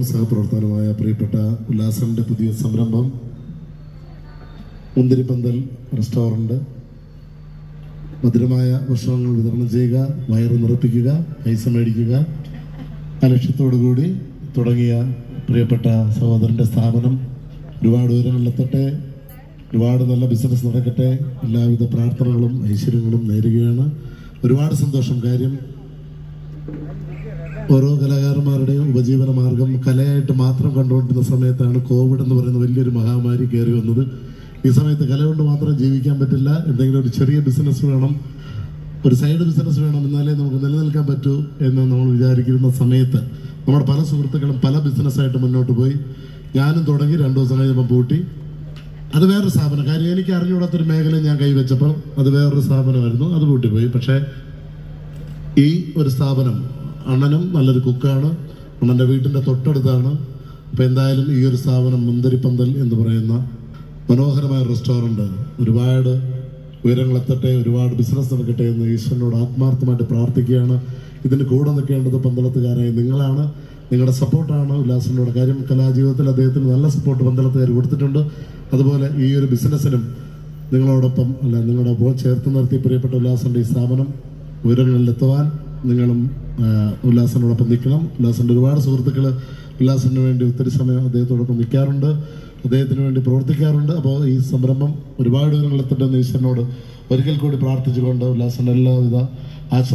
പ്രവർത്തകനും സഹപ്രവർത്തകനുമായ പ്രിയപ്പെട്ട ഉല്ലാസന്റെ പുതിയ സംരംഭം. മുന്തിരിപ്പന്തൽ റെസ്റ്റോറന്റ് മധുരമായ ഭക്ഷണങ്ങൾ വിതരണം ചെയ്യുക വയറ് നിറപ്പിക്കുക പൈസ മേടിക്കുക. അലക്ഷ്യത്തോടുകൂടി കൂടി തുടങ്ങിയ പ്രിയപ്പെട്ട സഹോദരന്റെ സ്ഥാപനം ഒരുപാട് ഉയരങ്ങളിലെത്തട്ടെ ഒരുപാട് നല്ല ബിസിനസ് നടക്കട്ടെ. എല്ലാവിധ പ്രാർത്ഥനകളും ഐശ്വര്യങ്ങളും നേരുകയാണ്. ഒരുപാട് സന്തോഷം. കാര്യം ഓരോ കലാകാരന്മാരുടെയും ഉപജീവന മാർഗം കലയായിട്ട് മാത്രം കണ്ടുകൊണ്ടിരുന്ന സമയത്താണ് കോവിഡ് എന്ന് പറയുന്ന വലിയൊരു മഹാമാരി കയറി വന്നത്. ഈ സമയത്ത് കല കൊണ്ട് മാത്രം ജീവിക്കാൻ പറ്റില്ല. എന്തെങ്കിലും ഒരു ചെറിയ ബിസിനസ് വേണം. ഒരു സൈഡ് ബിസിനസ് വേണം എന്നാലേ നമുക്ക് നിലനിൽക്കാൻ പറ്റൂ എന്ന് നമ്മൾ വിചാരിക്കുന്ന സമയത്ത് നമ്മുടെ പല സുഹൃത്തുക്കളും പല ബിസിനസ്സായിട്ട് മുന്നോട്ട് പോയി. ഞാനും തുടങ്ങി രണ്ടു ദിവസം കഴിഞ്ഞപ്പോൾ പൂട്ടി. അത് വേറൊരു സ്ഥാപനം. കാര്യം എനിക്ക് അറിഞ്ഞുകൂടാത്തൊരു മേഖല ഞാൻ കൈവച്ചപ്പോൾ അത് വേറൊരു സ്ഥാപനമായിരുന്നു. അത് പൂട്ടിപ്പോയി. പക്ഷേ ഈ ഒരു സ്ഥാപനം അണ്ണനും നല്ലൊരു കുക്കാണ് അണ്ണന്റെ വീട്ടിന്റെ തൊട്ടടുത്താണ് അപ്പോൾ എന്തായാലും ഈ ഒരു സ്ഥാപനം മുന്തിരിപ്പന്തൽ എന്ന് പറയുന്ന മനോഹരമായ റെസ്റ്റോറന്റ് ഒരുപാട് ഉയരങ്ങളെത്തട്ടെ ഒരുപാട് ബിസിനസ് നടക്കട്ടെ എന്ന് ഈശ്വരനോട് ആത്മാർത്ഥമായിട്ട് പ്രാർത്ഥിക്കുകയാണ്. ഇതിന് കൂടെ നിൽക്കേണ്ടത് പന്തളത്തുകാരായ നിങ്ങളാണ്. നിങ്ങളുടെ സപ്പോർട്ടാണ് ഉല്ലാസനോട് കാര്യം കലാജീവിതത്തിൽ അദ്ദേഹത്തിന് നല്ല സപ്പോർട്ട് പന്തളത്തുകാർ കൊടുത്തിട്ടുണ്ട്. അതുപോലെ ഈ ഒരു ബിസിനസ്സിനും നിങ്ങളോടൊപ്പം അല്ല നിങ്ങളുടെ ഒപ്പം ചേർത്ത് നിർത്തി പ്രിയപ്പെട്ട ഉല്ലാസന്റെ ഈ സ്ഥാപനം ഉയരങ്ങളിലെത്തുവാൻ നിങ്ങളും ഉല്ലാസനോടൊപ്പം നിൽക്കണം. ഉല്ലാസന്റെ ഒരുപാട് സുഹൃത്തുക്കൾ ഉല്ലാസന് വേണ്ടി ഒത്തിരി സമയം അദ്ദേഹത്തോടൊപ്പം നിൽക്കാറുണ്ട്. അദ്ദേഹത്തിന് വേണ്ടി പ്രവർത്തിക്കാറുണ്ട്. അപ്പോൾ ഈ സംരംഭം ഒരുപാട് ഉയരങ്ങളിലെത്തട്ടെ എന്ന് ഈശ്വരനോട് ഒരിക്കൽ കൂടി പ്രാർത്ഥിച്ചുകൊണ്ട് ഉല്ലാസന്റെ എല്ലാവിധ ആശംസ